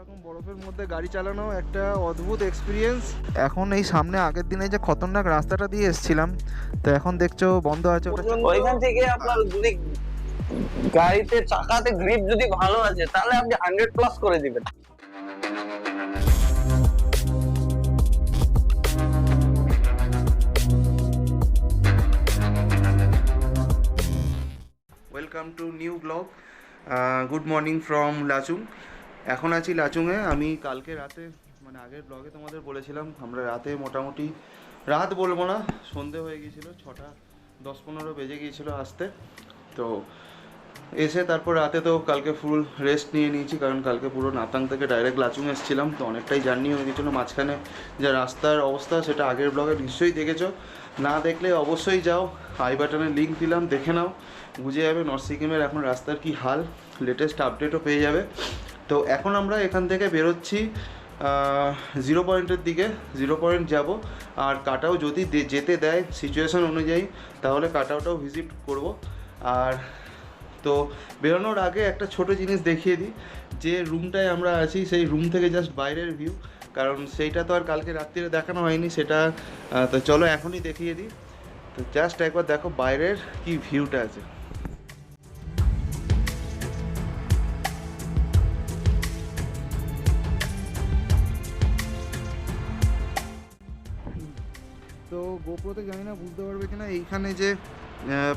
এরকম বরফের মধ্যে গাড়ি চালানো একটা অদ্ভুত এক্সপিরিয়েন্স এখন এই সামনে আগের দিনে যে খতরনাক রাস্তাটা দিয়ে এসেছিলাম তো এখন দেখছ বন্ধ আছে ওটা। ওইখান থেকে আপনার যদি গাড়িতে চাকাতে গ্রিপ যদি ভালো আছে তাহলে আপনি হান্ড্রেড প্লাস করে দিবেন। Welcome to new vlog good morning from Lachung এখন আছি লাচুংয়ে। আমি কালকে রাতে মানে আগের ব্লগে তোমাদের বলেছিলাম, আমরা রাতে মোটামুটি রাত বলব না, সন্ধে হয়ে গিয়েছিল, ছটা, দশ পনেরো বেজে গিয়েছিল আসতে। তো এসে তারপর রাতে তো কালকে ফুল রেস্ট নিয়ে নিয়েছি, কারণ কালকে পুরো নাতাং থেকে ডাইরেক্ট লাচুং এসেছিলাম, তো অনেকটাই জার্নি হয়ে গেছিল মাঝখানে যে রাস্তার অবস্থা, সেটা আগের ব্লগে নিশ্চয়ই দেখেছ। না দেখলে অবশ্যই যাও, আই বাটনের লিঙ্ক দিলাম, দেখে নাও। বুঝে যাবে, নর্থ সিকিমের এখন রাস্তার কি হাল লেটেস্ট আপডেটও পেয়ে যাবে। তো এখন আমরা এখান থেকে বেরোচ্ছি জিরো পয়েন্টের দিকে জিরো পয়েন্ট যাব। আর কাটাও যদি যেতে দেয় সিচুয়েশন অনুযায়ী, তাহলে কাটাওটাও ভিজিট করব। আর তো বেরোনোর আগে একটা ছোট জিনিস দেখিয়ে দিই, যে রুমটায় আমরা আছি, সেই রুম থেকে জাস্ট বাইরের ভিউ কারণ সেইটা তো আর কালকে রাত্রিরে দেখানো হয়নি, সেটা তো চলো এখনই দেখিয়ে দিই। তো জাস্ট একবার দেখো বাইরের কি ভিউটা আছে। গোপ্রোতে জানি না, বুঝতে পারবে কিনা। এইখানে যে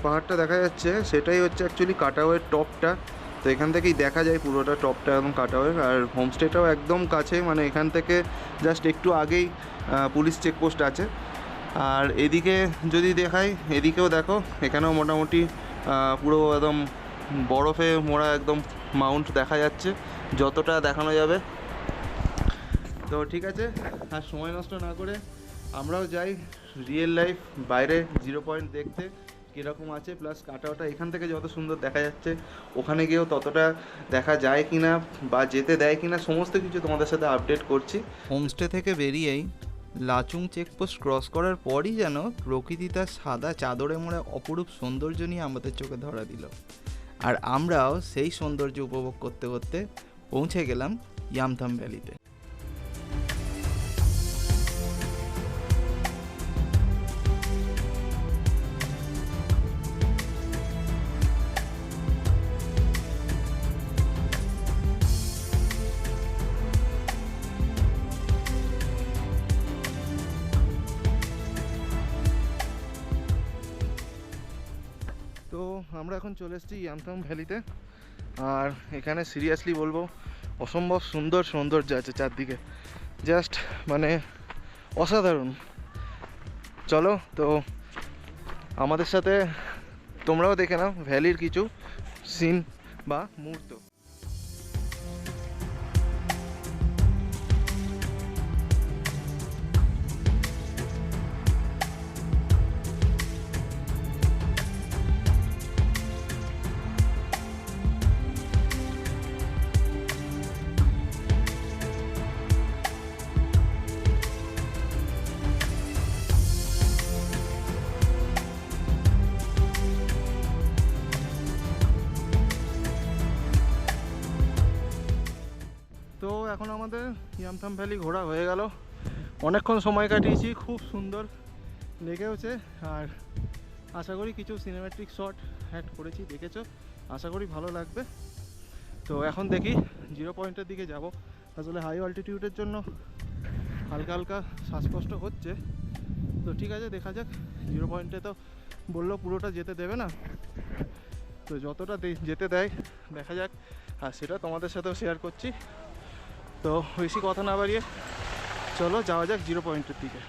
পাহাড়টা দেখা যাচ্ছে, সেটাই হচ্ছে অ্যাকচুয়ালি কাটাওয়ের টপটা। তো এখান থেকেই দেখা যায় পুরোটা টপটা একদম কাটাওয়ের আর হোমস্টেটাও একদম কাছে মানে এখান থেকে জাস্ট একটু আগেই পুলিশ চেকপোস্ট আছে। আর এদিকে যদি দেখাই, এদিকেও দেখো, এখানেও মোটামুটি পুরো একদম বরফে মোড়া একদম মাউন্ট দেখা যাচ্ছে, যতটা দেখানো যাবে। তো ঠিক আছে, আর সময় নষ্ট না করে আমরাও যাই। রিয়েল লাইফ বাইরে জিরো পয়েন্ট দেখতে কীরকম আছে প্লাস কাটাওটা এখান থেকে যত সুন্দর দেখা যাচ্ছে, ওখানে গিয়েও ততটা দেখা যায় কি না বা যেতে দেয় কি না সমস্ত কিছু তোমাদের সাথে আপডেট করছি। হোমস্টে থেকে বেরিয়েই লাচুং চেকপোস্ট ক্রস করার পরই যেন প্রকৃতি তার সাদা চাদরে মোড়ে অপরূপ সৌন্দর্য নিয়ে আমাদের চোখে ধরা দিল। আর আমরাও সেই সৌন্দর্য উপভোগ করতে করতে পৌঁছে গেলাম ইয়ামথাম ভ্যালিতে। আমরা এখন চলে এসেছি ইয়ামথাম ভ্যালিতে। আর এখানে সিরিয়াসলি বলব, অসম্ভব সুন্দর সৌন্দর্য আছে চারদিকে। জাস্ট মানে অসাধারণ। চলো, তো আমাদের সাথে তোমরাও দেখে নাও ভ্যালির কিছু সিন বা মুহূর্ত। এখন আমাদের ইয়ামথাম ভ্যালি ঘোরা হয়ে গেল। অনেকক্ষণ সময় কাটিয়েছি, খুব সুন্দর লেগেওছে। আর আশা করি কিছু সিনেমেটিক শট অ্যাড করেছি, দেখেছ? আশা করি ভালো লাগবে। তো এখন দেখি জিরো পয়েন্টের দিকে যাব। আসলে হাই অল্টিটিউডের জন্য হালকা হালকা শ্বাসকষ্ট হচ্ছে। তো ঠিক আছে, দেখা যাক। জিরো পয়েন্টে তো বলল পুরোটা যেতে দেবে না। তো যতটা যেতে দেয়, দেখা যাক। আর সেটা তোমাদের সাথেও শেয়ার করছি। তো বেশি কথা না বাড়িয়ে চলো যাওয়া যাক জিরো পয়েন্টের দিকে।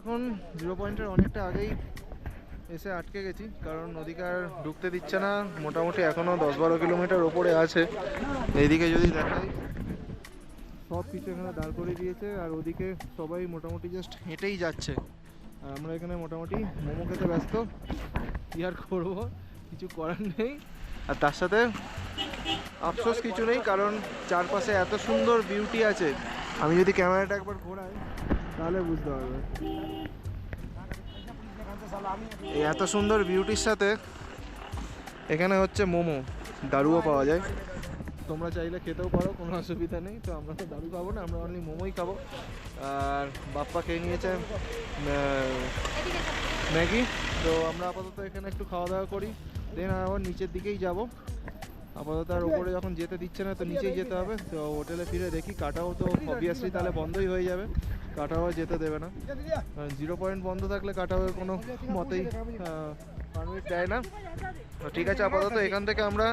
এখন জিরো পয়েন্টের অনেকটা আগেই এসে আটকে গেছি, কারণ নদীকে আর ঢুকতে দিচ্ছে না। মোটামুটি এখনও দশ বারো কিলোমিটার ওপরে আছে। এইদিকে যদি দেখাই সব কিছু এখানে দাঁড় করে দিয়েছে আর ওদিকে সবাই মোটামুটি জাস্ট হেঁটেই যাচ্ছে। আর আমরা এখানে মোটামুটি মোমো খেতে ব্যস্ত। কি আর করব? কিছু করার নেই। আর তার সাথে আফসোস কিছু নেই, কারণ চারপাশে এত সুন্দর বিউটি আছে। আমি যদি ক্যামেরাটা একবার ঘোরাই, তাহলে বুঝতে পারবে। এত সুন্দর বিউটির সাথে এখানে হচ্ছে মোমো, দারুও পাওয়া যায়। তোমরা চাইলে খেতেও পারো, কোনো অসুবিধা নেই। তো আমরা তো দারু খাব না, আমরা অনলি মোমোই খাব। আর বাপ্পা খেয়ে নিয়েছে ম্যাগি। তো আমরা আপাতত এখানে একটু খাওয়া দাওয়া করি দেন আবার নিচের দিকেই যাব। আপাতত আর উপরে যখন যেতে দিচ্ছে না, তো নিচেই যেতে হবে। তো হোটেলে ফিরে দেখি, কাটাও তো অবভিয়াসলি তাহলে বন্ধই হয়ে যাবে। কাটাও যেতে দেবে না। জিরো পয়েন্ট বন্ধ থাকলে কাটাওয়ের কোনো মতেই পারমিট দেয় না। তো ঠিক আছে, আপাতত এখান থেকে আমরা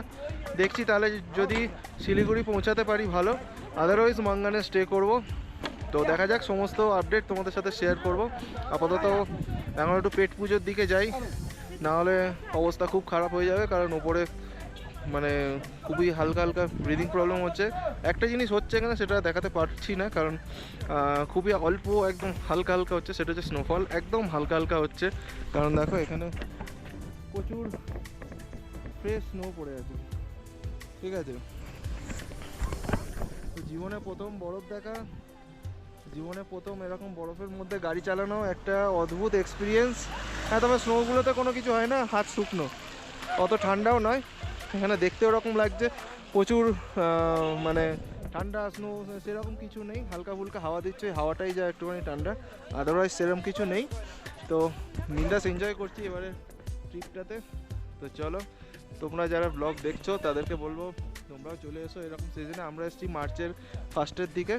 দেখছি, তাহলে যদি শিলিগুড়ি পৌঁছাতে পারি ভালো। আদারওয়াইজ মাঙ্গানে স্টে করব। তো দেখা যাক, সমস্ত আপডেট তোমাদের সাথে শেয়ার করব। আপাতত এখন একটু পেট পুজোর দিকে যাই। না হলে অবস্থা খুব খারাপ হয়ে যাবে, কারণ ওপরে মানে খুবই হালকা হালকা ব্রিদিং প্রবলেম হচ্ছে। একটা জিনিস হচ্ছে এখানে সেটা দেখাতে পারছি না, কারণ খুবই অল্প একদম হালকা হালকা হচ্ছে, সেটা হচ্ছে স্নোফল একদম হালকা হালকা হচ্ছে। কারণ দেখো, এখানে প্রচুর ফ্রেশ স্নো পড়ে আছে। ঠিক আছে? জীবনে প্রথম বরফ দেখা, জীবনে প্রথম এরকম বরফের মধ্যে গাড়ি চালানো একটা অদ্ভুত এক্সপিরিয়েন্স হ্যাঁ তবে স্নোগুলোতে কোনো কিছু হয় না, হাত শুকনো। অত ঠান্ডাও নয়, এখানে দেখতে ওরকম লাগছে। প্রচুর মানে ঠান্ডা স্নো সেরকম কিছু নেই। হালকা ফুলকা হাওয়া দিচ্ছে, হাওয়াটাই যা একটুখানি ঠান্ডা। আদারওয়াইজ সেরকম কিছু নেই। তো মিন্দাস এনজয় করছি, এবারে ট্রিপটাতে তো চলো, তোমরা যারা ব্লগ দেখছ, তাদেরকে বলব, তোমরাও চলে এসো এরকম সিজনে আমরা এসেছি মার্চের ফার্স্টের দিকে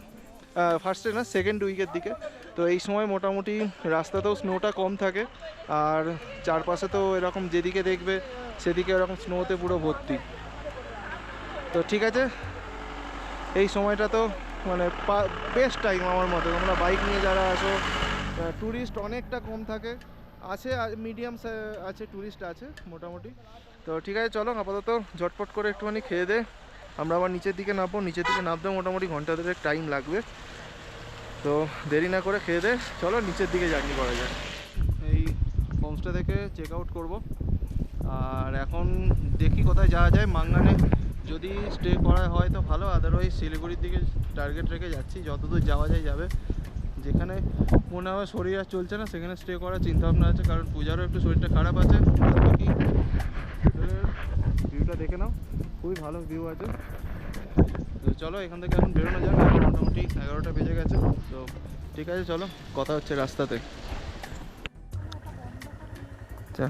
ফার্স্টে না সেকেন্ড উইকের দিকে। তো এই সময় মোটামুটি রাস্তাতেও স্নোটা কম থাকে, আর চারপাশে তো এরকম যেদিকে দেখবে, সেদিকে এরকম স্নোতে পুরো ভর্তি। তো ঠিক আছে, এই সময়টা তো মানে বেস্ট টাইম আমার মতে। তোমরা বাইক নিয়ে যারা আসো ট্যুরিস্ট অনেকটা কম থাকে। আছে মিডিয়াম আছে ট্যুরিস্ট আছে মোটামুটি। তো ঠিক আছে চলো আপাতত ঝটপট করে একটুখানি খেয়ে দে। আমরা আবার নিচের দিকে নামবো নিচের দিকে নামতে মোটামুটি ঘণ্টা দেড়েক টাইম লাগবে। তো দেরি না করে খেয়ে দে। চলো নিচের দিকে জার্নি করা যায় এই হোমস্টে থেকে চেক আউট করব। আর এখন দেখি কোথায় যাওয়া যায়। মাঙ্গানে যদি স্টে করা হয় তো ভালো। আদারওয়াইজ শিলিগুড়ির দিকে টার্গেট রেখে যাচ্ছি। যতদূর যাওয়া যায় যাবে। যেখানে মনে হয় শরীর আর চলছে না, সেখানে স্টে করার চিন্তাভাবনা আছে, কারণ পূজারও একটু শরীরটা খারাপ আছে। বাকি ভিউটা দেখে নাও, খুবই ভালো ভিউ আছে। তো চলো, এখান থেকে এখন বেরোনো এখন মোটামুটি এগারোটা বেজে গেছে, তো ঠিক আছে, চলো, কথা হচ্ছে রাস্তাতে। আচ্ছা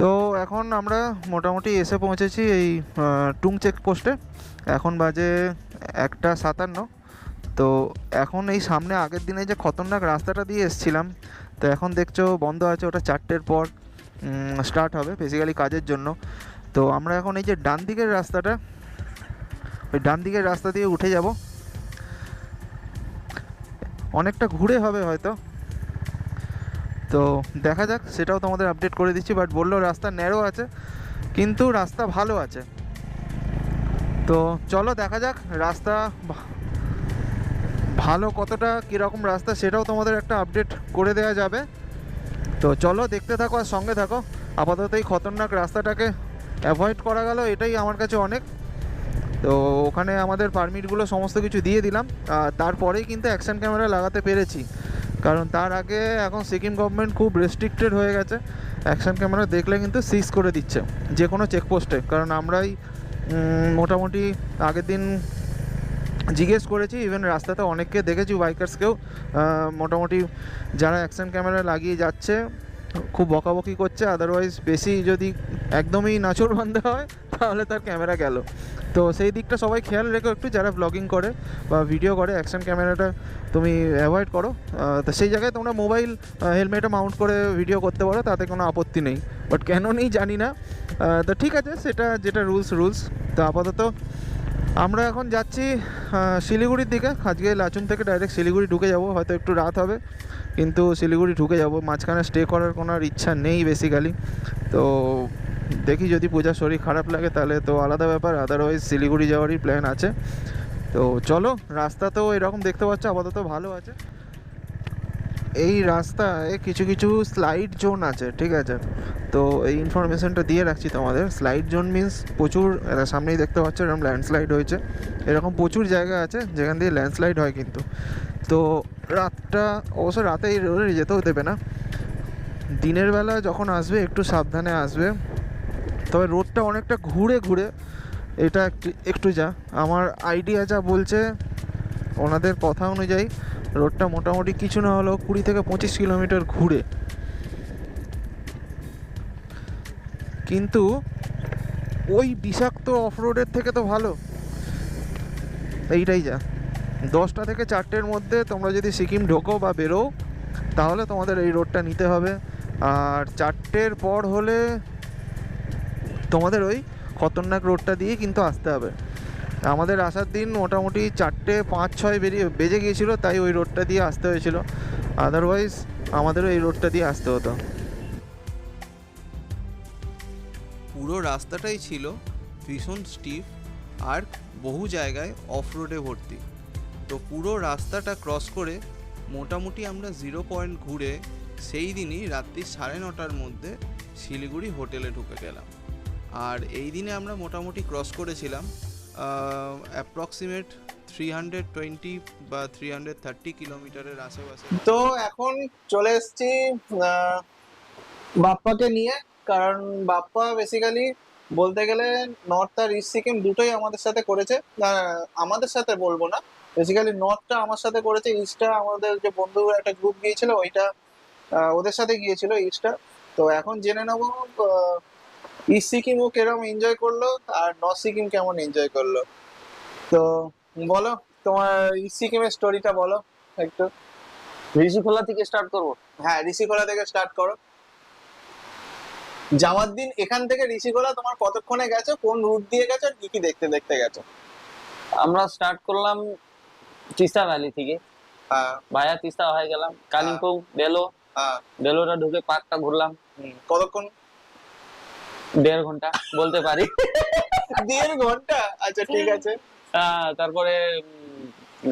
তো এখন আমরা মোটামুটি এসে পৌঁছেছি এই টুং চেকপোস্টে। এখন বাজে একটা সাতান্ন। তো এখন এই সামনে আগের দিনে যে খতরনাক রাস্তাটা দিয়ে এসছিলাম, তো এখন দেখছ বন্ধ আছে ওটা চারটের পর স্টার্ট হবে বেসিক্যালি কাজের জন্য। তো আমরা এখন এই যে ডান দিকের রাস্তাটা, ওই ডান দিকের রাস্তা দিয়ে উঠে যাব। অনেকটা ঘুরে হবে হয়তো। তো দেখা যাক, সেটাও তোমাদের আপডেট করে দিচ্ছি বাট বলল রাস্তা ন্যারো আছে, কিন্তু রাস্তা ভালো আছে। তো চলো দেখা যাক, রাস্তা ভালো কতটা, কীরকম রাস্তা সেটাও তোমাদের একটা আপডেট করে দেওয়া যাবে। তো চলো দেখতে থাকো আর সঙ্গে থাকো। আপাতত এই খতরনাক রাস্তাটাকে অ্যাভয়েড করা গেল, এটাই আমার কাছে অনেক। তো ওখানে আমাদের পারমিটগুলো সমস্ত কিছু দিয়ে দিলাম। আর তারপরেই কিন্তু অ্যাকশন ক্যামেরা লাগাতে পেরেছি। কারণ তার আগে এখন সিকিম গভর্নমেন্ট খুব রেস্ট্রিক্টেড হয়ে গেছে। অ্যাকশন ক্যামেরা দেখলে কিন্তু সিজ করে দিচ্ছে যে কোনো চেকপোস্টে কারণ আমরাই মোটামুটি আগের দিন জিজ্ঞেস করেছি ইভেন রাস্তাতে অনেককে দেখেছি বাইকার্সকেও মোটামুটি যারা অ্যাকশন ক্যামেরা লাগিয়ে যাচ্ছে, খুব বকাবকি করছে আদারওয়াইজ বেশি যদি একদমই নাচর বান্ধা হয়, তাহলে তার ক্যামেরা গেল। তো সেই দিকটা সবাই খেয়াল রেখো একটু, যারা ব্লগিং করে বা ভিডিও করে অ্যাকশন ক্যামেরাটা তুমি অ্যাভয়েড করো। তো সেই জায়গায় তোমরা মোবাইল হেলমেটে মাউন্ট করে ভিডিও করতে পারো, তাতে কোনো আপত্তি নেই। বাট কেন নেই জানি না। তো ঠিক আছে, সেটা যেটা রুলস রুলস তো আপাতত আমরা এখন যাচ্ছি শিলিগুড়ির দিকে। আজকে লাচুন থেকে ডাইরেক্ট শিলিগুড়ি ঢুকে যাব, হয়তো একটু রাত হবে, কিন্তু শিলিগুড়ি ঢুকে যাব। মাঝখানে স্টে করার কোনো ইচ্ছা নেই বেসিক্যালি তো দেখি যদি পূজার শরীর খারাপ লাগে, তাহলে তো আলাদা ব্যাপার। আদারওয়াইজ শিলিগুড়ি যাওয়ারই প্ল্যান আছে। তো চলো রাস্তা তো এরকম দেখতে পাচ্ছ, আপাতত ভালো আছে। এই রাস্তায় কিছু কিছু স্লাইড জোন আছে, ঠিক আছে? তো এই ইনফরমেশনটা দিয়ে রাখছি তোমাদের। স্লাইড জোন মিন্স প্রচুর সামনেই দেখতে পাচ্ছ, এরকম ল্যান্ডস্লাইড হয়েছে। এরকম প্রচুর জায়গা আছে, যেখান দিয়ে ল্যান্ডস্লাইড হয় কিন্তু। তো রাতটা, অবশ্য রাতে এই রোডে যেতেও দেবে না। দিনের বেলা যখন আসবে, একটু সাবধানে আসবে। তবে রোডটা অনেকটা ঘুরে ঘুরে, এটা একটু যা। আমার আইডিয়া যা বলছে, ওনাদের কথা অনুযায়ী রোডটা মোটামুটি কিছু না হলেও কুড়ি থেকে পঁচিশ কিলোমিটার ঘুরে। কিন্তু ওই বিষাক্ত অফ রোডের থেকে তো ভালো। এইটাই যা। দশটা থেকে চারটের মধ্যে তোমরা যদি সিকিম ঢোকো বা বেরো তাহলে তোমাদের এই রোডটা নিতে হবে। আর চারটের পর হলে তোমাদের ওই খতরনাক রোডটা দিয়ে কিন্তু আসতে হবে। আমাদের আসার দিন মোটামুটি চারটে পাঁচ ছয় বেরিয়ে বেজে গিয়েছিল, তাই ওই রোডটা দিয়ে আসতে হয়েছিল। আদারওয়াইজ আমাদেরও এই রোডটা দিয়ে আসতে হতো। পুরো রাস্তাটাই ছিল ভীষণ স্টিফ আর বহু জায়গায় অফ রোডে ভর্তি। তো পুরো রাস্তাটা ক্রস করে মোটামুটি আমরা জিরো পয়েন্ট ঘুরে সেই দিনই রাত্রি সাড়ে নটার মধ্যে শিলিগুড়ি হোটেলে ঢুকে গেলাম। আর এই দিনে আমরা মোটামুটি ক্রস করেছিলাম অ্যাপ্রক্সিমেট থ্রি হান্ড্রেড টোয়েন্টি বা থ্রি হান্ড্রেড থার্টি কিলোমিটারের আশেপাশে। তো এখন চলে এসেছি বাপ্পাকে নিয়ে, কারণ বাপ্পা বেসিক্যালি বলতে গেলে নর্থ আর ইস্ট সিকিম দুটোই আমাদের সাথে করেছে। আমাদের সাথে বলব না বেসিক্যালি নর্থটা আমার সাথে করেছে ইস্টটা আমাদের যে বন্ধু একটা গ্রুপ গিয়েছিল, ওইটা ওদের সাথে গিয়েছিল ইস্টটা তো এখন জেনে নেব ইস্ট সিকিম ও কীরকম এনজয় করল আর নর্থ সিকিম কেমন এনজয় করল? তো বলো তোমার ইস্ট সিকিমের স্টোরিটা বলো একটু। ঋষিখোলা থেকে স্টার্ট করব? হ্যাঁ ঋষিখোলা থেকে স্টার্ট করো। যাওয়ার দিন এখান থেকে ঋষিখোলা তোমার কতক্ষণে গেছো কোন রুট দিয়ে গেছো কি কি দেখতে দেখতে গেছো? আমরা স্টার্ট করলাম তিস্তা ভ্যালি থেকে। হ্যাঁ। ভায়া তিস্তা হয়ে গেলাম। কালিম্পং বেলো হ্যাঁ। বেলোটা ঢুকে পার্কটা ঘুরলাম। কতক্ষণ? দেড় ঘণ্টা বলতে পারি। দেড় ঘণ্টা? আচ্ছা ঠিক আছে। তারপরে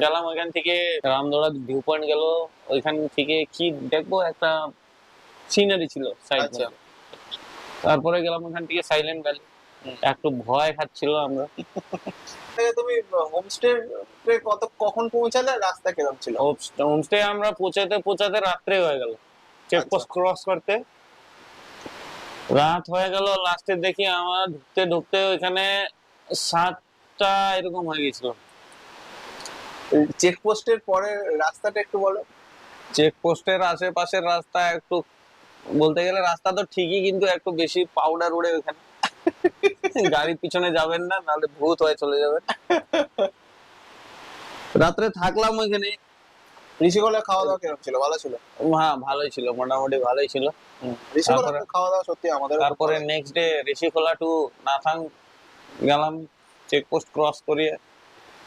গেলাম ওইখান থেকে রামদোড়া ভিউ পয়েন্ট গেল। ওইখান থেকে কি দেখব? একটা সিনারি ছিল সাইড আচ্ছা। তারপরে গেলাম ওখান থেকে সাইলেন্ট ভ্যালি একটু ভয় খাচ্ছিল আমরা। তুমি হোমস্টে কত কখন পৌঁছালে? রাস্তা কীরকম ছিল? হোমস্টে আমরা পৌঁছাতে পৌঁছাতে রাত্রে হয়ে গেল। চেকপোস্ট ক্রস করতে। রাত হয়ে গেল লাস্টে দেখি আমার ঢুকতে ঢুকতে ওইখানে সাতটা এরকম হয়ে গেছিল। চেকপোস্টের পরে রাস্তাটা একটু বলো। চেকপোস্টের আশেপাশের রাস্তা একটু বলতে গেলে রাস্তা তো ঠিকই কিন্তু একটু বেশি পাউডার উড়ে ওখানে গাড়ির পিছনে যাবেন না নাহলে ভূত হয়ে চলে যাবেন। রাত্রে থাকলাম ওইখানে। ঋষিখোলা খাওয়া দাওয়া কীরকম ছিল? ভালো ছিল? হ্যাঁ ভালোই ছিল মোটামুটি ভালোই ছিল। ঋষিখোলা খাওয়া দাওয়া সত্যি আমাদের তারপরে next day Rishikhola to Nathang গেলাম চেকপোস্ট ক্রস করিয়ে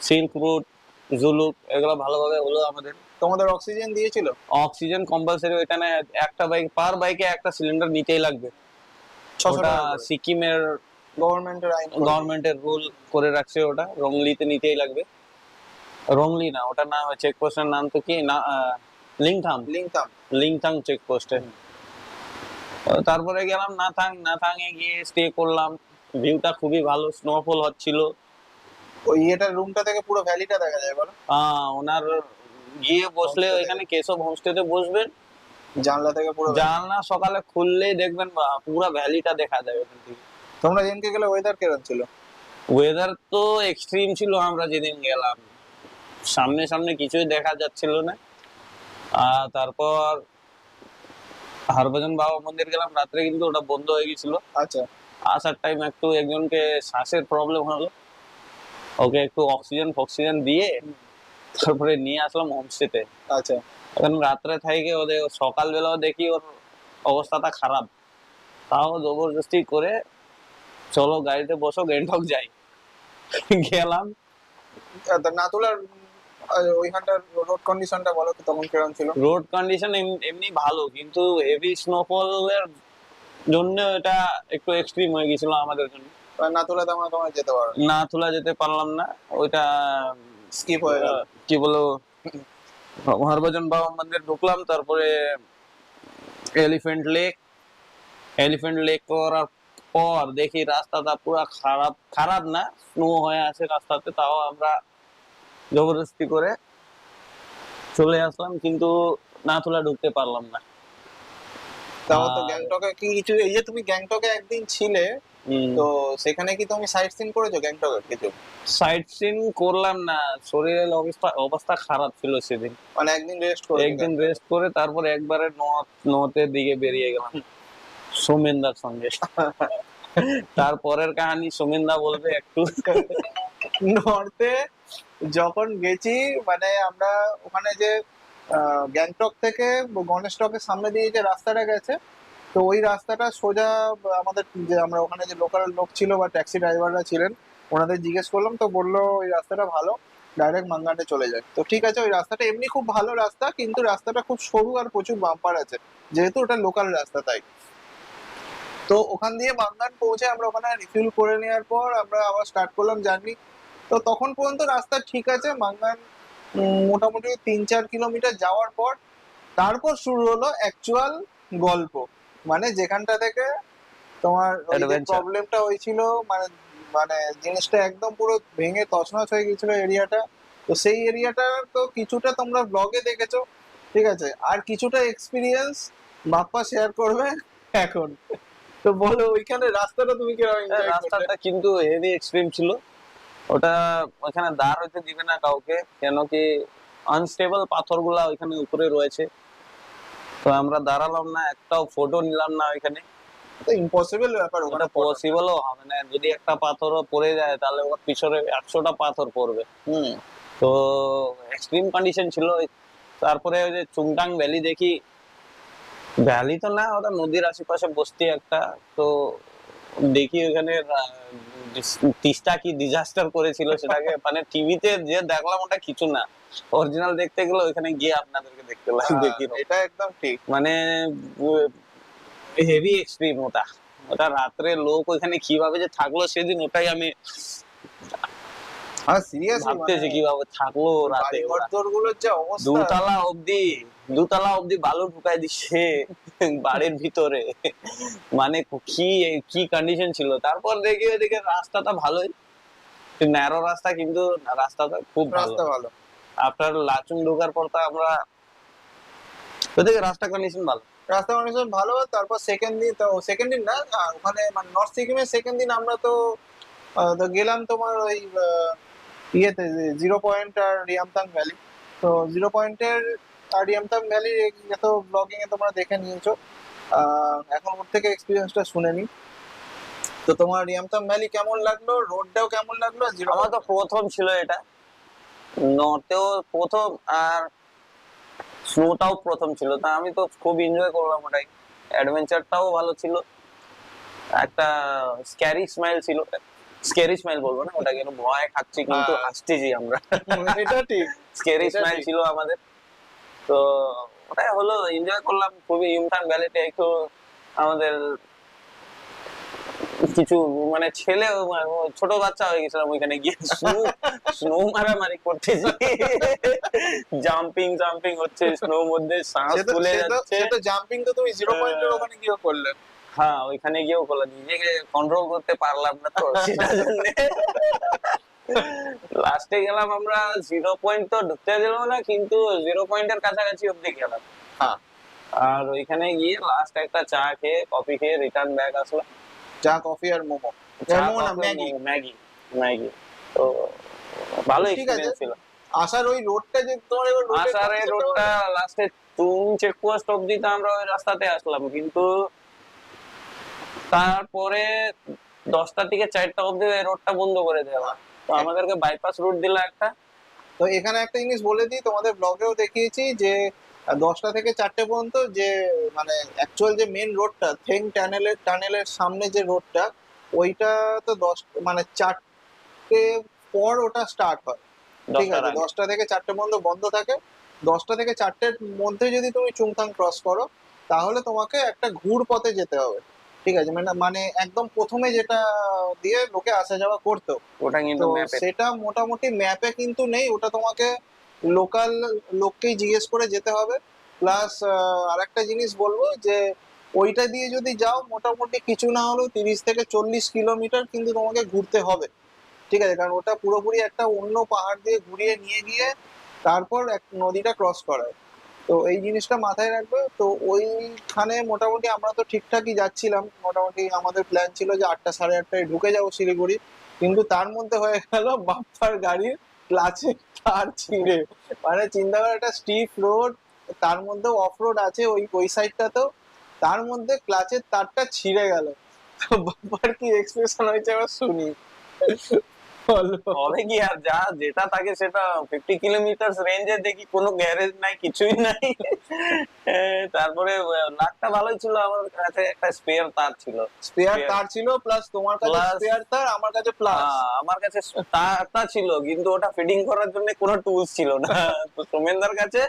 সিল্ক রুট জুলুক এগুলো ভালোভাবে হলো আমাদের। তোমাদের অক্সিজেন দিয়েছিল? অক্সিজেন কম্পালসারি ওইখানে একটা বাইক পার বাইকে একটা সিলিন্ডার নিতেই লাগবে। ওটা সিকিমের গভর্নমেন্টের আইন গভর্নমেন্টের রুল করে রাখছে ওটা রংলিতে নিতেই লাগবে। রংলি না ওটার নাম চেকপোস্টের নাম তো কি? না লিংথাম লিঙ্কতাম লিংথাং চেকপোস্টে তারপরে গেলাম নাথাং নাথাং এ গিয়ে স্টে করলাম। ভিউটা খুবই ভালো স্নোফল হচ্ছিল। ওই ইয়েটার রুমটা থেকে পুরো ভ্যালিটা দেখা যায় বলো। আহ, ওনার গিয়ে বসলে ওইখানে কেশব হোমস্টেতে বসবেন। জানলা থেকে পুরো জানলা সকালে খুললেই দেখবেন বা পুরো ভ্যালিটা দেখা যাবে ওখান থেকে। তোমরা যেদিনকে গেলে ওয়েদার কীরকম ছিল? ওয়েদার তো এক্সট্রিম ছিল আমরা যেদিন গেলাম। সামনে সামনে কিছুই দেখা যাচ্ছিল না। আর তারপর হরভজন বাবা মন্দির গেলাম রাত্রে কিন্তু ওটা বন্ধ হয়ে গেছিল। আচ্ছা। আসার টাইম একটু একজনকে শ্বাসের প্রবলেম হলো। ওকে একটু অক্সিজেন ফক্সিজেন দিয়ে তারপরে নিয়ে আসলাম হোমস্টেতে আচ্ছা। এখন রাত্রে থেকে ওদের সকালবেলাও দেখি ওর অবস্থাটা খারাপ। তাও জবরদস্তি করে চলো গাড়িতে বসো গ্যাংটক যাই। গেলাম। তা নাতুলার ওইখানটার রোড কন্ডিশনটা বলো তো তখন কীরকম ছিল? রোড কন্ডিশন এমনি ভালো কিন্তু হেভি স্নোফল এর জন্য এটা একটু এক্সট্রিম হয়ে গেছিল আমাদের জন্য। আর নাতুলা তোমরা তোমরা যেতে পারো না? তোলা যেতে পারলাম না ওইটা স্কিপ হয়ে গেল। কি বলো হরভজন বাবা মন্দির ঢুকলাম তারপরে এলিফ্যান্ট লেক এলিফ্যান্ট লেক করার পর দেখি রাস্তাটা পুরো খারাপ খারাপ না স্নো হয়ে আছে রাস্তাতে তাও আমরা জবরদস্তি করে চলে আসলাম কিন্তু না নাথুলা ঢুকতে পারলাম না। তাও তো গ্যাংটকে কি কিছু এই যে তুমি গ্যাংটকে একদিন ছিলে তো সেখানে কি তুমি সাইট সিন করেছ গ্যাংটকের কিছু? সাইট সিন করলাম না শরীরের অবস্থা অবস্থা খারাপ ছিল সেদিন। মানে একদিন রেস্ট করে একদিন রেস্ট করে তারপর একবারে নর্থ নর্থের দিকে বেরিয়ে গেলাম সোমেনদার সঙ্গে। তারপরের কাহিনী সোমেনদা বলবে একটু। নর্থে যখন গেছি মানে আমরা ওখানে যে গ্যাংটক থেকে গণেশ টকের সামনে দিয়ে যে রাস্তাটা গেছে, তো ওই রাস্তাটা সোজা আমাদের যে, আমরা ওখানে যে লোকাল লোক ছিল বা ট্যাক্সি ড্রাইভাররা ছিলেন, ওনাদের জিজ্ঞেস করলাম, তো বলল ওই রাস্তাটা ভালো ডাইরেক্ট মাঙ্গানে চলে যায়। তো ঠিক আছে, ওই রাস্তাটা এমনি খুব ভালো রাস্তা, কিন্তু রাস্তাটা খুব সরু আর প্রচুর বাম্পার আছে, যেহেতু ওটা লোকাল রাস্তা তাই। তো ওখান দিয়ে মাঙ্গান পৌঁছে আমরা ওখানে রিফিল করে নেওয়ার পর আমরা আবার স্টার্ট করলাম জার্নি তো তখন পর্যন্ত রাস্তা ঠিক আছে। মাঙ্গান মোটামুটি তিন চার কিলোমিটার যাওয়ার পর তারপর শুরু হলো অ্যাকচুয়াল গল্প। মানে যেখানটা থেকে তোমার প্রবলেমটা হয়েছিল মানে মানে জিনিসটা একদম পুরো ভেঙে তছনছ হয়ে গেছিল এরিয়াটা তো সেই এরিয়াটা তো কিছুটা তোমরা ব্লগে দেখেছ ঠিক আছে? আর কিছুটা এক্সপিরিয়েন্স বাপ্পা শেয়ার করবে এখন। তো বলো ওইখানে রাস্তাটা তুমি কীরকম রাস্তাটা কিন্তু হেভি এক্সট্রিম ছিল। ওটা ওখানে দাঁড় হইতে দিবে না কাউকে কেন কি আনস্টেবল পাথরগুলা ওইখানে উপরে রয়েছে। তো আমরা দাঁড়ালাম না একটাও ফটো নিলাম না ওইখানে। ইম্পসিবল ব্যাপার ওটা পসিবলও হবে না। যদি একটা পাথরও পড়ে যায় তাহলে ওর পিছনে একশোটা পাথর পড়বে। হুম। তো এক্সট্রিম কন্ডিশন ছিল তারপরে ওই যে চুংটাং ভ্যালি দেখি। ভ্যালি তো না ওটা নদীর আশেপাশে বসতি একটা। তো দেখি ওখানে তিস্তা কি ডিজাস্টার করেছিল সেটাকে মানে টিভিতে যে দেখলাম ওটা কিছু না। অরিজিনাল দেখতে গেলে ওইখানে গিয়ে আপনাদেরকে দেখতে লাগবে হ্যাঁ, কি এটা একদম ঠিক। মানে হেভি এক্সট্রিম ওটা। ওটা রাত্রে লোক ওইখানে কীভাবে যে থাকল সেদিন ওটাই আমি আর সিরিয়াসলি ভাবতেছি কীভাবে থাকল রাতে। দুতলা অবধি। দুতলা অবধি বালু ঢুকাই দিচ্ছে বাড়ির ভিতরে। মানে কি কি কন্ডিশন ছিল? তারপর দেখি ওইদিকে রাস্তাটা ভালোই। ন্যারো রাস্তা কিন্তু রাস্তাটা খুব ভালো। রাস্তা ভালো। আফটার লাচুং ঢোকার পর তো আমরা ওইদিকে রাস্তা কন্ডিশন ভালো। রাস্তা কন্ডিশন ভালো তারপর সেকেন্ড দিন তো সেকেন্ড দিন না ওখানে মানে নর্থ সিকিমের সেকেন্ড দিন আমরা তো গেলাম তোমার ওই ইয়েতে জিরো পয়েন্ট আর রিয়ামতাং ভ্যালি তো জিরো পয়েন্টের আর রিয়ামতাং ভ্যালি তো ব্লগিং এ তোমরা দেখে নিয়েছো। এখন ওর থেকে এক্সপিরিয়েন্সটা শুনে নি তো তোমার রিয়ামতাং ভ্যালি কেমন লাগল? রোডটাও কেমন লাগল? আমার তো প্রথম ছিল এটা। নর্থেও প্রথম আর স্নোটাও প্রথম ছিল। তা আমি তো খুব এনজয় করলাম ওটাই। অ্যাডভেঞ্চারটাও ভালো ছিল। একটা স্ক্যারি স্মাইল ছিল। স্ক্যারি স্মাইল বলব না ওটা কেন ভয় খাচ্ছি কিন্তু। আসতেছি আমরা। এটা ঠিক। স্ক্যারি স্মাইল ছিল আমাদের। তো ওটাই হলো এনজয় করলাম খুবই ইউমথাং ভ্যালিতে একটু আমাদের কিছু মানে ছেলে ছোট বাচ্চা হয়ে গেছিলাম ওইখানে গিয়ে স্নো স্নো মারামারি করতেছি। জাম্পিং জাম্পিং হচ্ছে স্নো মধ্যে শ্বাস তো- যাচ্ছে। তো জাম্পিং তো তুমি জিরো পয়েন্টের হ্যাঁ। ওখানে গিয়ে করলে। হ্যাঁ ওইখানে গিয়েও করলাম। নিজেকে কন্ট্রোল করতে পারলাম না তো সেটার জন্য। লাস্টে গেলাম আমরা জিরো পয়েন্ট তো ঢুকতে দিল না কিন্তু জিরো পয়েন্টের কাছাকাছি অব্দি গেলাম। হ্যাঁ। আর ওইখানে গিয়ে লাস্ট একটা চা খেয়ে কফি খেয়ে রিটার্ন ব্যাক আসলাম। চা কফি আর মোমো। মোমো না ম্যাগি? Maggi Maggi. তো ভালো এক্সপিরিয়েন্স ছিল। আসার ওই রোডটা যে তোমার এবার আসার এই রোডটা লাস্টে তুম চেকপোস্ট অব্দি তো আমরা ওই রাস্তাতে আসলাম কিন্তু তারপরে দশটা থেকে চারটা অব্দি এই রোডটা বন্ধ করে দেওয়া। তো আমাদেরকে বাইপাস রুট দিল একটা। তো এখানে একটা জিনিস বলে দিই তোমাদের ব্লগেও দেখিয়েছি যে দশটা থেকে চারটে পর্যন্ত যে মানে অ্যাকচুয়াল যে মেন রোডটা থেং টানেলের টানেলের সামনে যে রোডটা ওইটা তো দশ মানে চারটে পর ওটা স্টার্ট হয়। ঠিক আছে দশটা থেকে চারটে পর্যন্ত বন্ধ থাকে। দশটা থেকে চারটের মধ্যে যদি তুমি চুংথাং ক্রস করো তাহলে তোমাকে একটা ঘুর পথে যেতে হবে। ঠিক আছে মানে মানে একদম প্রথমে যেটা দিয়ে লোকে আসা যাওয়া করতো। ওটা কিন্তু সেটা মোটামুটি ম্যাপে কিন্তু নেই ওটা তোমাকে লোকাল লোককেই জিজ্ঞেস করে যেতে হবে। প্লাস আরেকটা জিনিস বলব যে ওইটা দিয়ে যদি যাও মোটামুটি কিছু না হলেও তিরিশ থেকে চল্লিশ কিলোমিটার কিন্তু তোমাকে ঘুরতে হবে। ঠিক আছে কারণ ওটা পুরোপুরি একটা অন্য পাহাড় দিয়ে ঘুরিয়ে নিয়ে গিয়ে তারপর এক নদীটা ক্রস করায় তো এই জিনিসটা মাথায় রাখবে। তো ওইখানে মোটামুটি আমরা তো ঠিকঠাকই যাচ্ছিলাম। মোটামুটি আমাদের প্ল্যান ছিল যে আটটা সাড়ে আটটায় ঢুকে যাব শিলিগুড়ি। কিন্তু তার মধ্যে হয়ে গেল বাপ্পার গাড়ির ক্লাচে তার ছিঁড়ে। মানে চিন্তা করে একটা স্টিফ রোড তার মধ্যেও অফ রোড আছে ওই ওই সাইডটাতেও তার মধ্যে ক্লাচের তারটা ছিঁড়ে গেল। বাপ্পার কি এক্সপ্রেশন হয়েছে এবার শুনি। হবে কি আর যা যেটা থাকে সেটা ফিফটি কিলোমিটার রেঞ্জে দেখি কোনো গ্যারেজ নাই কিছুই নাই। তারপরে ভালোই ছিল আমার কাছে একটা স্পেয়ার তার ছিল। স্পেয়ার তার ছিল প্লাস তোমার কাছে স্পেয়ার তার আমার কাছে প্লাস আমার কাছে তারটা ছিল কিন্তু ওটা ফিটিং করার জন্য কোনো টুলস ছিল না। তো সোমেনদার কাছে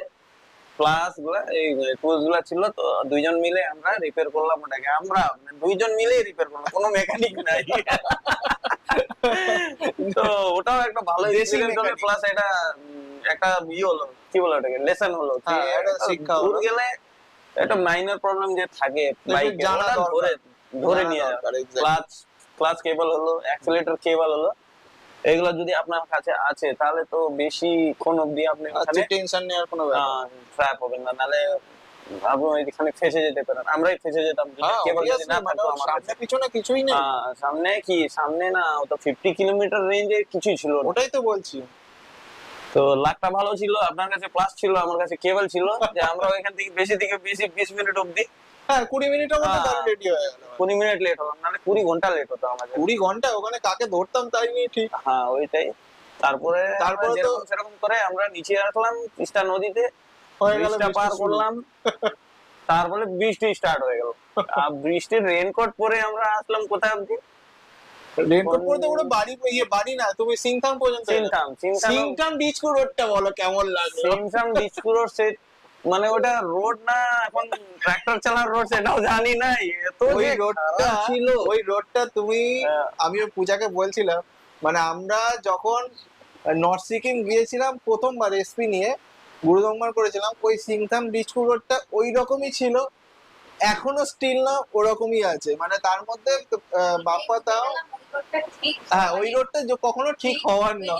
প্লাসগুলা এই টুলসগুলা ছিল তো দুইজন মিলে আমরা রিপেয়ার করলাম ওটাকে। আমরা মানে দুইজন মিলে রিপেয়ার করলাম কোনো মেকানিক নাই। তো ওটাও একটা ভালো হলো প্লাস এটা একটা ইয়ে হলো কি বলে ওটাকে? লেসন হলো হ্যাঁ, শিক্ষা হলো। গেলে একটা মাইনর প্রবলেম যে থাকে বাইকে জানা ধরে ধরে নিয়ে. ক্লাচ ক্লাচ কেবল হলো অ্যাক্সিলেটর কেবল হলো। এগুলো যদি আপনার কাছে আছে তাহলে তো বেশিক্ষণ অবধি আপনি টেনশন নেওয়ার কোনো ব্যাপার ট্র্যাপ হবেন না। নাহলে আপনি এখানে ফেসে যেতে পারেন। আমরাই ফেসে যেতাম হ্যাঁ, কেবল যদি না থাকতো আমার সামনে পিছনে কিছুই নেই। সামনে কি? সামনে না ওটা ফিফটি কিলোমিটার রেঞ্জে কিছুই ছিল না। ওটাই তো বলছি। তো লাখটা ভালো ছিল আপনার কাছে প্লাস ছিল আমার কাছে কেবল ছিল যে আমরা ওইখান থেকে বেশি থেকে বেশি বিশ মিনিট অবধি। হ্যাঁ কুড়ি মিনিটের মধ্যে। রেডি গেল। কুড়ি মিনিট লেট হলাম ঘণ্টা লেট হতো আমাদের। কুড়ি ঘণ্টা ওখানে কাকে ধরতাম তাই নিয়ে ঠিক। হ্যাঁ ওইটাই। তারপরে তারপরে তো- সেরকম করে আমরা নিচে আসলাম তিস্তা নদীতে। হয়ে গেল পার করলাম। তারপরে বৃষ্টি স্টার্ট হয়ে গেল। আর বৃষ্টির রেনকোট পরে আমরা আসলাম কোথায় অবধি? রেনকোট পরে পুরো বাড়ি ইয়ে বাড়ি না। তুমি সিংথাম পর্যন্ত এলে। সিনথাম সিনথাম সিংথাম ডিসকো রোডটা বলো কেমন লাগল? সিনথাম ডিসকুরোর সে মানে ওটা রোড না এখন ট্রাক্টর চালার রোড সেটাও জানি না এত ওই রোডটা ছিল। ওই রোডটা তুমি হ্যাঁ। আমি পূজাকে বলছিলাম মানে আমরা যখন নর্থ সিকিম গিয়েছিলাম প্রথমবার এসপি নিয়ে গুরুদম্বার করেছিলাম ওই সিংথাম ডিসকো রোডটা ওই রকমই ছিল। এখনও স্টিল না ওরকমই আছে। মানে তার মধ্যে বাপ্পা তাও হ্যাঁ ওই রোডটা যে কখনো ঠিক হওয়ার না।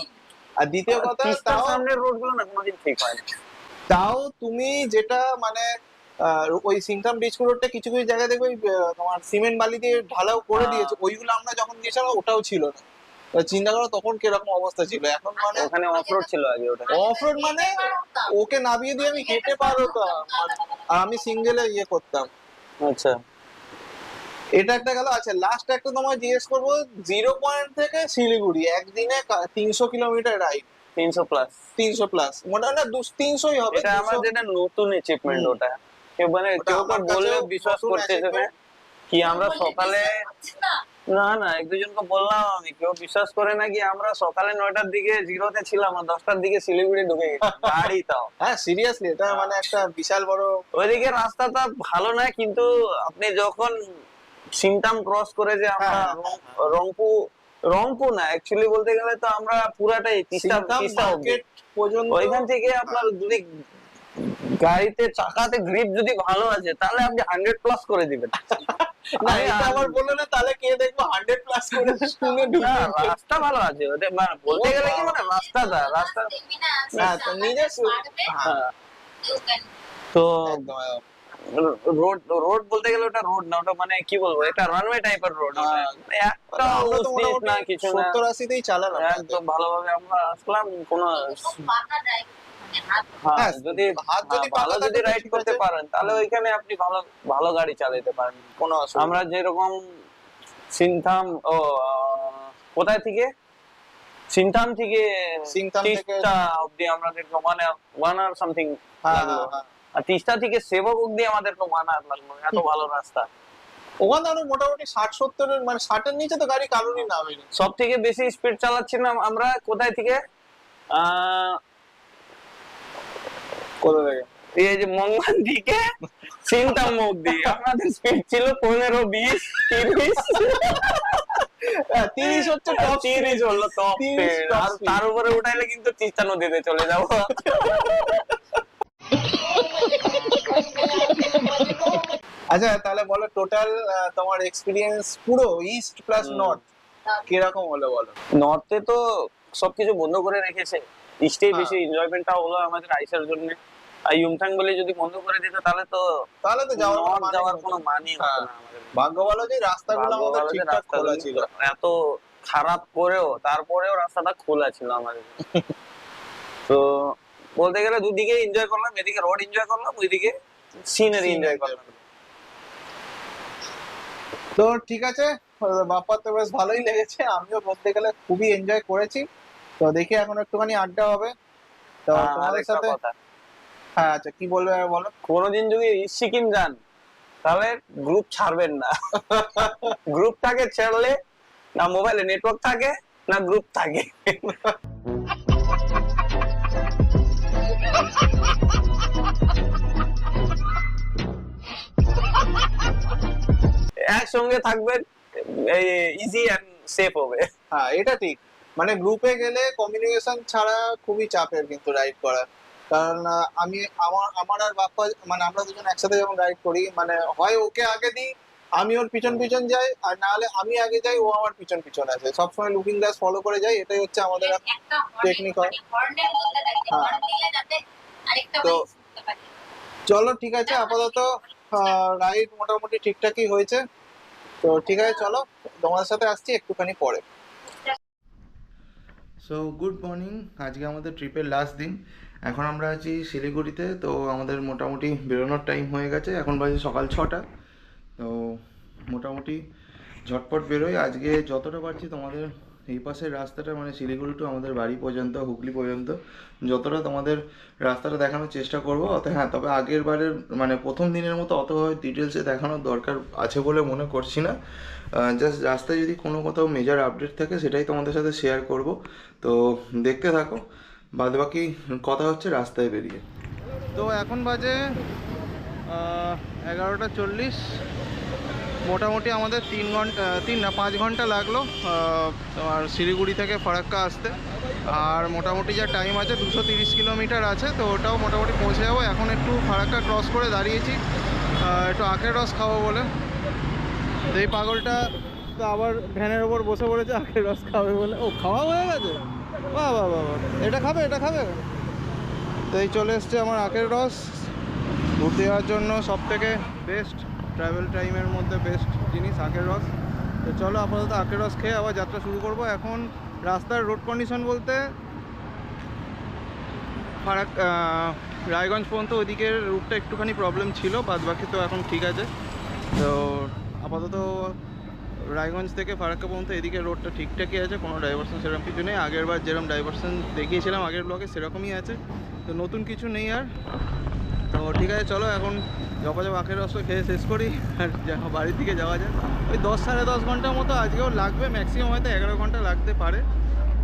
আর দ্বিতীয় কথা তাও সামনের রোডগুলো না কোনোদিন ঠিক হয় না তাও তুমি যেটা মানে ওই সিংথাম ডিসকো রোডটা কিছু কিছু জায়গায় দেখবে তোমার সিমেন্ট বালি দিয়ে ঢালাও করে। দিয়েছে। ওইগুলো আমরা যখন গিয়েছিলাম ওটাও ছিল না। চিন্তা করো তখন কীরকম অবস্থা ছিল। এখন মানে ওখানে অফ রোড ছিল আগে ওটা। অফ রোড মানে ওকে নামিয়ে দিয়ে আমি হেঁটে পার হতাম মানে, আর আমি সিঙ্গেলে ইয়ে করতাম। আচ্ছা। এটা একটা গেল। আচ্ছা লাস্ট একটা তোমায় জিজ্ঞেস করব জিরো পয়েন্ট থেকে শিলিগুড়ি একদিনে তিনশো কিলোমিটার রাইড তিনশো প্লাস তিনশো প্লাস মোটামুটি না দু তিনশোই হবে এটা আমার যেটা নতুন অ্যাচিভমেন্ট ওটা। কেউ মানে কেউ বললে বিশ্বাস করতে করতেছে না। achievement। কি আমরা সকালে না না এক দুজনকে বললাম আমি কেউ বিশ্বাস করে না কি আমরা সকালে নয়টার দিকে জিরোতে ছিলাম আর দশটার দিকে শিলিগুড়ি ঢুকে গেছি। গাড়ি তাও। হ্যাঁ সিরিয়াসলি এটা মানে একটা বিশাল বড় ওইদিকে রাস্তাটা ভালো না কিন্তু আপনি যখন সিমটাম ক্রস করে যে আমরা হ্যাঁ, রং- রংপুর রংপুর না অ্যাকচুয়ালি বলতে গেলে তো আমরা পুরাটাই তিস্তা তিস্তা পর্যন্ত ওইখান থেকে আপনার যদি গাড়িতে চাকাতে গ্রিপ যদি ভালো আছে তাহলে আপনি হান্ড্রেড প্লাস করে দিবেন। না এটা আবার বলল না তাহলে কে দেখব হান্ড্রেড প্লাস করে শুনে রাস্তা ভালো আছে মানে বলতে গেলে কি মানে রাস্তাটা রাস্তা হ্যাঁ, তো নিজের হ্যাঁ, তো রোড রোড বলতে গেলে ওটা রোড না ওটা মানে কি বলব এটা রানওয়ে টাইপের রোড হ্যাঁ। একটা না কিছু না। সত্তর আশিতেই চালালাম একদম ভালোভাবে আমরা আসলাম কোনো হ্যাঁ, যদি হাত যদি ভালো যদি রাইড করতে পারেন তাহলে ওইখানে আপনি ভালো ভালো গাড়ি চালাতে পারেন কোনো অসুবিধা আমরা যেরকম সিনথাম ও কোথায় থেকে? সিনথাম থেকে সিংথাম থেকে- তিস্তা আমাদের ওয়ান আর সামথিং লাগল। আর তিস্তা থেকে সেবক অব্দি আমাদের ওয়ান আর লাগল এত ভালো রাস্তা। ওখানে আরও মোটামুটি ষাট সত্তরের মানে ষাটের নিচে তো গাড়ি নামেনি সব থেকে বেশি স্পিড চালাচ্ছিলাম আমরা কোথায় থেকে? আহ, কোথা থেকে? এই যে মঙ্গল দিকে সিনথাম অব্দি আমাদের স্পিড ছিল পনেরো বিশ তিরিশ। হ্যাঁ, তিরিশ হচ্ছে টপ তিরিশ হলো টপ আর তার উপরে উঠাইলে কিন্তু তিস্তা নদীতে চলে যাব। আচ্ছা তাহলে বলো টোটাল তোমার এক্সপিরিয়েন্স পুরো ইস্ট প্লাস নর্থ কীরকম হলো বলো? নর্থে তো সবকিছু বন্ধ করে রেখেছে। ইস্টে হ্যাঁ। বেশি এনজয়মেন্টটা হলো আমাদের আইসার জন্য। বলে যদি বন্ধ করে দিত তাহলে তো তাহলে তো যাওয়ার যাওয়ার কোনো। হতো হ্যাঁ। না ভাগ্য ভালো যে রাস্তাগুলো আমাদের ঠিকঠাক খোলা ছিল। এত খারাপ করেও তারপরেও রাস্তাটা খোলা ছিল আমাদের। তো বলতে গেলে দুদিকে এনজয় করলাম এদিকে রোড এনজয় করলাম ওইদিকে সিনারি এনজয় করলাম। তো ঠিক আছে বাপ্পার তো বেশ ভালোই লেগেছে আমিও বলতে গেলে খুবই এনজয় করেছি। তো দেখি এখন একটুখানি আড্ডা হবে। তো আর তোমাদের সাথে কথা। হ্যাঁ আচ্ছা কি বলবে আর বলো? কোনোদিন যদি সিকিম যান তাহলে গ্রুপ ছাড়বেন না। গ্রুপটাকে ছেড়লে না মোবাইলে নেটওয়ার্ক থাকে না গ্রুপ থাকে। একসঙ্গে থাকবেন ইজি অ্যান্ড সেফ হবে। হ্যাঁ এটা ঠিক। মানে গ্রুপে গেলে কমিউনিকেশন ছাড়া খুবই চাপের কিন্তু রাইড করা। কারণ আমি আমার আমার আর বাপ্পা মানে আমরা দুজন একসাথে যখন রাইড করি মানে হয় ওকে আগে দিই আমি ওর পিছন পিছন যাই আর না হলে আমি আগে যাই ও আমার পিছন পিছন আছে সবসময় লুকিং গ্লাস ফলো করে যাই এটাই হচ্ছে আমাদের টেকনিক হয়। হ্যাঁ। তো- তো চলো ঠিক আছে আপাতত রাইড মোটামুটি ঠিকঠাকই হয়েছে। তো ঠিক আছে চলো তোমাদের সাথে আসছি একটুখানি পরে। সো গুড মর্নিং আজকে আমাদের ট্রিপের লাস্ট দিন। এখন আমরা আছি শিলিগুড়িতে, তো আমাদের মোটামুটি বেরোনোর টাইম হয়ে গেছে। এখন বাজে সকাল ছটা। তো মোটামুটি ঝটপট বেরোই। আজকে যতটা পারছি তোমাদের এই পাশের রাস্তাটা মানে শিলিগুড়ি টু আমাদের বাড়ি পর্যন্ত, হুগলি পর্যন্ত, যতটা তোমাদের রাস্তাটা দেখানোর চেষ্টা করব, অত হ্যাঁ তবে আগের বারের মানে প্রথম দিনের মতো অত ডিটেলসে দেখানোর দরকার আছে বলে মনে করছি না। জাস্ট রাস্তায় যদি কোনো কোথাও মেজার আপডেট থাকে, সেটাই তোমাদের সাথে শেয়ার করব। তো দেখতে থাকো। বাদ বাকি কথা হচ্ছে রাস্তায় বেরিয়ে। তো এখন বাজে এগারোটা চল্লিশ। মোটামুটি আমাদের তিন ঘণ্টা, তিন না, পাঁচ ঘণ্টা লাগল তোমার শিলিগুড়ি থেকে ফারাক্কা আসতে। আর মোটামুটি যা টাইম আছে, দুশো তিরিশ কিলোমিটার আছে, তো ওটাও মোটামুটি পৌঁছে যাব। এখন একটু ফারাক্কা ক্রস করে দাঁড়িয়েছি একটু আখের রস খাব বলে। এই পাগলটা তো আবার ভ্যানের ওপর বসে পড়েছে, আখের রস খাবে বলে। ও খাওয়া হয়ে গেছে? বাহ বাহ বাহ। এটা খাবে এটা খাবে? তো এই চলে এসছে আমার আখের রস। ঘুরতে যাওয়ার জন্য সব থেকে বেস্ট ট্রাভেল টাইমের মধ্যে বেস্ট জিনিস আখের রস। তো চলো আপাতত আখের রস খেয়ে আবার যাত্রা শুরু করব। এখন রাস্তার রোড কন্ডিশন বলতে ফারাক রায়গঞ্জ পর্যন্ত ওদিকের রুটটা একটুখানি প্রবলেম ছিল বাদ বাকি তো এখন ঠিক আছে। তো আপাতত রায়গঞ্জ থেকে ফারাক্কা পর্যন্ত এদিকে রোডটা ঠিকঠাকই আছে, কোনো ডাইভারশন সেরকম কিছু নেই। আগের বার যেরকম ডাইভারশন দেখিয়েছিলাম, আগের ব্লগে সেরকমই আছে। তো নতুন কিছু নেই আর। তো ঠিক আছে, চলো এখন যপাজপ আখের রস খেয়ে শেষ করি, আর বাড়ির দিকে যাওয়া যায় ওই দশ সাড়ে দশ ঘণ্টার মতো আজকেও লাগবে ম্যাক্সিমাম হয়তো এগারো ঘণ্টা লাগতে পারে।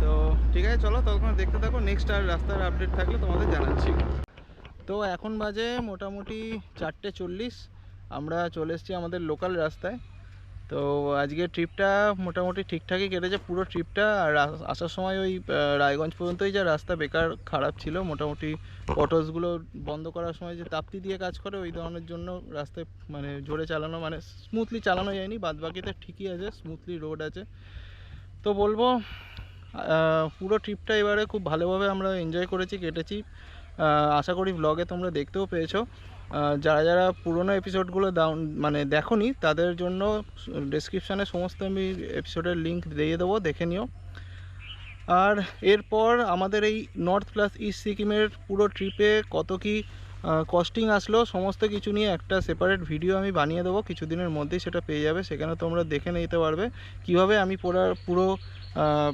তো ঠিক আছে, চলো ততক্ষণ দেখতে থাকো। নেক্সট আর রাস্তার আপডেট থাকলে তোমাদের জানাচ্ছি। তো এখন বাজে মোটামুটি চারটে চল্লিশ। আমরা চলে এসেছি আমাদের লোকাল রাস্তায়। তো আজকে ট্রিপটা মোটামুটি ঠিকঠাকই কেটেছে পুরো ট্রিপটা। আর আসার সময় ওই রায়গঞ্জ পর্যন্তই যা রাস্তা বেকার, খারাপ ছিল। মোটামুটি অটোসগুলো বন্ধ করার সময় যে তাপ্তি দিয়ে কাজ করে, ওই ধরনের জন্য রাস্তায় মানে জোরে চালানো মানে স্মুথলি চালানো যায়নি। বাদ বাকিতে ঠিকই আছে স্মুথলি রোড আছে। তো বলব পুরো ট্রিপটা এবারে খুব ভালোভাবে আমরা এনজয় করেছি, কেটেছি। আশা করি ব্লগে তোমরা দেখতেও পেয়েছ। যারা যারা পুরোনো এপিসোডগুলো ডাউন মানে দেখোনি, তাদের জন্য ডেসক্রিপশানে সমস্ত আমি এপিসোডের লিঙ্ক দিয়ে দেবো, দেখে নিও। আর এরপর আমাদের এই নর্থ প্লাস ইস্ট সিকিমের পুরো ট্রিপে কত কি কস্টিং আসলো, সমস্ত কিছু নিয়ে একটা সেপারেট ভিডিও আমি বানিয়ে দেবো। কিছুদিনের মধ্যেই সেটা পেয়ে যাবে, সেখানে তোমরা দেখে নিতে পারবে কীভাবে আমি পুরো পুরো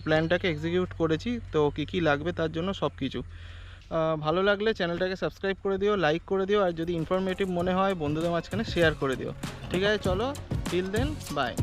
প্ল্যানটাকে এক্সিকিউট করেছি, তো কী কী লাগবে তার জন্য সব কিছু ভালো লাগলে চ্যানেলটাকে সাবস্ক্রাইব করে দিও লাইক করে দিও, আর যদি ইনফরমেটিভ মনে হয়, বন্ধুদের মাঝখানে শেয়ার করে দিও। ঠিক আছে, চলো টিল দেন বাই